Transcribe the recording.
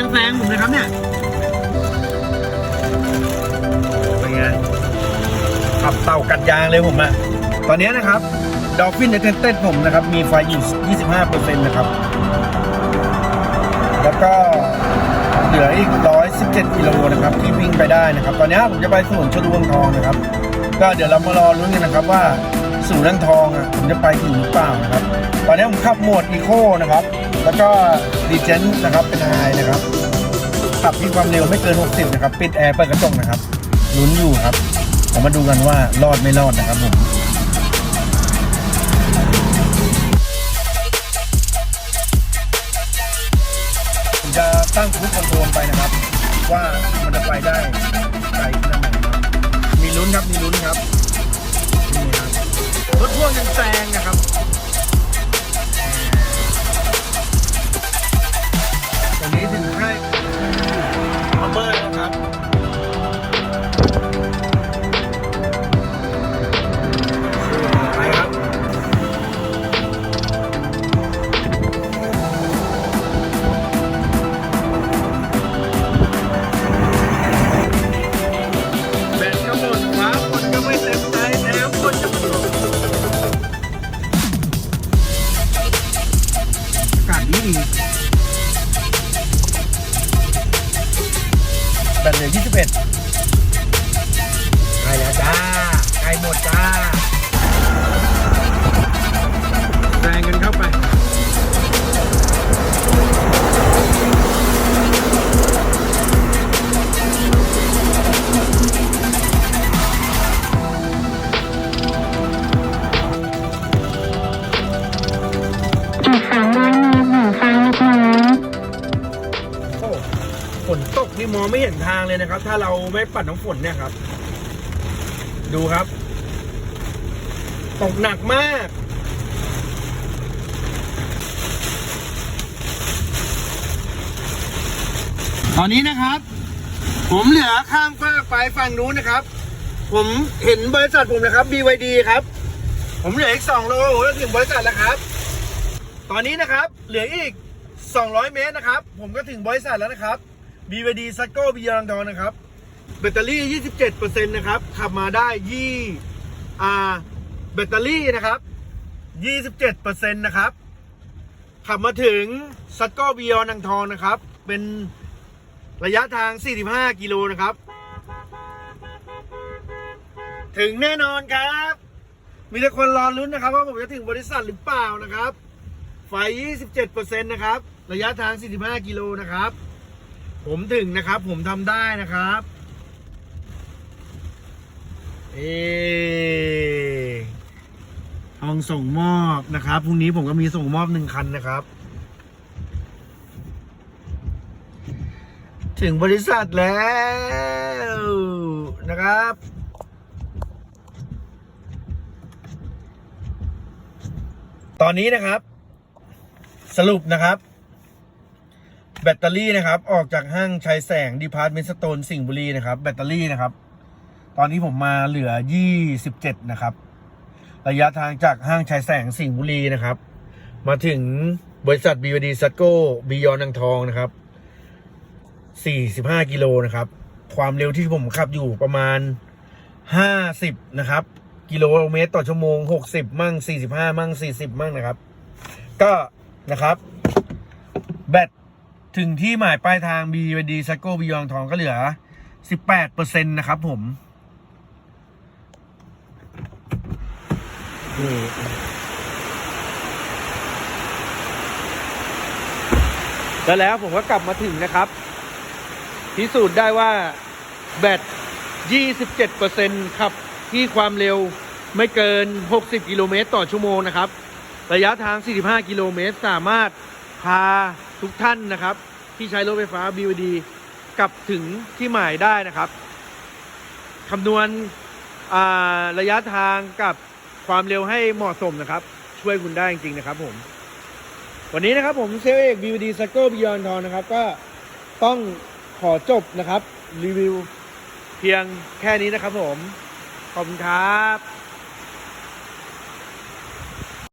ยังแซงผมเลยครับเนี่ยเป็นไงขับเต่ากัดยางเลยผมอะตอนนี้นะครับดอฟฟินในเต้นผมนะครับ มีไฟอยู่25%นะครับ แล้วก็เหลืออีก 117 กิโลนะครับ ที่วิ่งไปได้นะครับ ตอนนี้ผมจะไปศูนย์ชลวงทองนะครับ ก็เดี๋ยวเรามารอลุ้นกันนะครับว่า ศูนย์นังทองอะผมจะไปถึงหรือเปล่านะครับ ตอนนี้ผมขับโหมดอีโคนะครับ แล้วก็ดีเจนนะครับเป็นไฮนะครับ ขับที่ความเร็วไม่เกิน 60 นะครับ ปิดแอร์เปิดกระจกนะครับลุ้นอยู่ครับผมมาดูกันว่ารอดไม่รอดนะครับผมผมจะตั้งครูคอนโทรลไปนะครับ ว่ามันจะไปได้ไกลขนาดไหนมีลุ้นครับมีลุ้นครับ แบตเหลือ21ใกล้แล้วจ้าใกล้หมดจ้าี่มองไม่เห็นทางเลยนะครับ ถ้าเราไม่ปัดน้ำฝนเนี่ยครับ ดูครับ ตกหนักมากตอนนี้นะครับ ผมเหลือข้ามฟากไปฝั่งนู้นนะครับ ผมเห็นบริษัทผมนะครับ BYD ครับ ผมเหลืออีก2โลผมจะถึงบริษัทแล้วครับ ตอนนี้นะครับ เหลืออีก 200 เมตรนะครับ ผมก็ถึงบริษัทแล้วนะครับ BVD s a c o b e y o n d นะครับ แบตเตอรี่ 27%นะครับ ขับมาได้ยี่อ่าแบตเตอรี่นะครับ 27%นะครับ ขับมาถึง s a c o b e y o n นางทองนะครับ เป็นระยะทาง 45 กิโลนะครับ ถึงแน่นอนครับ มีแต่คนรอลุ้นนะครับ ว่าผมจะถึงบริษัทหรือเปล่านะครับ ไฟ 27%นะครับ ระยะทาง 45 กิโลนะครับ ผมถึงนะครับ ผมทำได้นะครับเอห้องส่งมอบนะครับพรุ่งนี้ผมก็มีส่งมอบหนึ่งคันนะครับ ถึงบริษัทแล้วนะครับตอนนี้นะครับ สรุปนะครับ แบตเตอรี่นะครับ ออกจากห้างชัยแสงดีพาร์ตเมนต์สโตนสิงห์บุรีนะครับ แบตเตอรี่นะครับ ตอนนี้ผมมาเหลือ 27 นะครับ ระยะทางจากห้างชัยแสงสิงห์บุรีนะครับ มาถึงบริษัท BVD s a c o Beyond นางทองนะครับ 45 กิโลนะครับ ความเร็วที่ผมขับอยู่ประมาณ 50 นะครับ กิโลเมตรต่อชั่วโมง 60 มั่ง 45 มั่ง 40 มั่งนะครับ ก็นะครับ แบต ถึงที่หมายปลายทาง BVD s a c o Beyond ทองก็เหลือ 18%นะครับผมนี่แล้วแล้วผมก็กลับมาถึงนะครับ พิสูจน์ได้ว่าแบต 27%ขับ ที่ความเร็วไม่เกิน 60 กิโลเมตรต่อชั่วโมงนะครับ ระยะทาง 45 กิโลเมตร สามารถ พาทุกท่านนะครับ ที่ใช้รถไฟฟ้า BYD กลับถึงที่หมายได้นะครับคำนวณระยะทางกับความเร็วให้เหมาะสมนะครับ ช่วยคุณได้จริงๆนะครับ ผม วันนี้นะครับผมเซลเอก BYD s a c o Beyond ทองนะครับ ก็ต้องขอจบนะครับ รีวิวเพียงแค่นี้นะครับผม ขอบคุณครับ